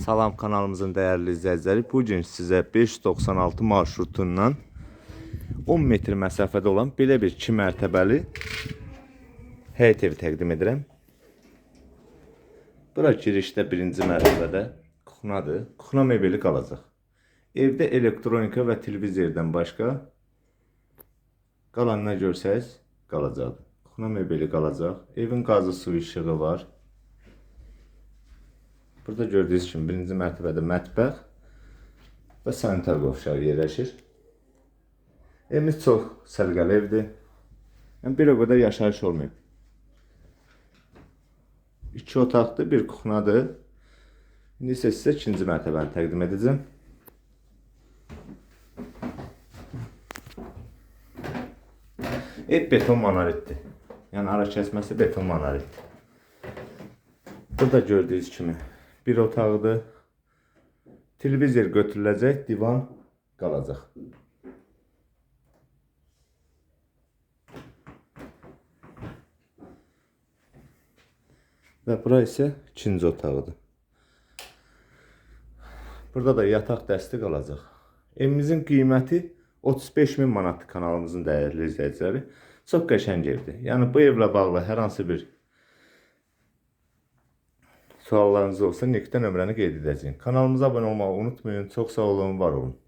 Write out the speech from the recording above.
Salam kanalımızın değerli izləyiciləri. Bu gün sizə 596 marşrutundan 10 metr məsafədə olan belə bir 2 mərtəbəli evi təqdim edirəm. Bura girişdə birinci mərtəbədə kuxnadır. Kuxna mebeli qalacaq. Evdə elektronika və televizordan başqa qalan nə görsəz qalacaqdır. Kuxna mebeli qalacaq. Evin qazı su işığı var. Burada gördüyünüz kimi birinci mərtəbədə mətbəx və sanitar qovşağı yerləşir. Evimiz çox səliqəli evdir. Yəni bir o qədər yaşayış olmayıb. İki otaqlı bir kuxnadır. İndi isə sizə ikinci mərtəbəni təqdim edəcəm. Ev beton monoritdir. Yəni ara kəsməsi beton monoritdir. Burada gördüyünüz kimi bir otaqdır. Televizor götürüləcək, divan qalacaq. Və bura isə ikinci otağıdır. Burada da yataq dəsti qalacaq. Evimizin qiyməti 35 min manatdır kanalımızın dəyərli izləyiciləri. Çox qəşəng evdir. Yəni bu evlə bağlı hər hansı bir suallarınız olsa Nikdə nömrəni qeyd edəcəyim. Kanalımıza abunə olmağı unutmayın. Çox sağ olun, var olun.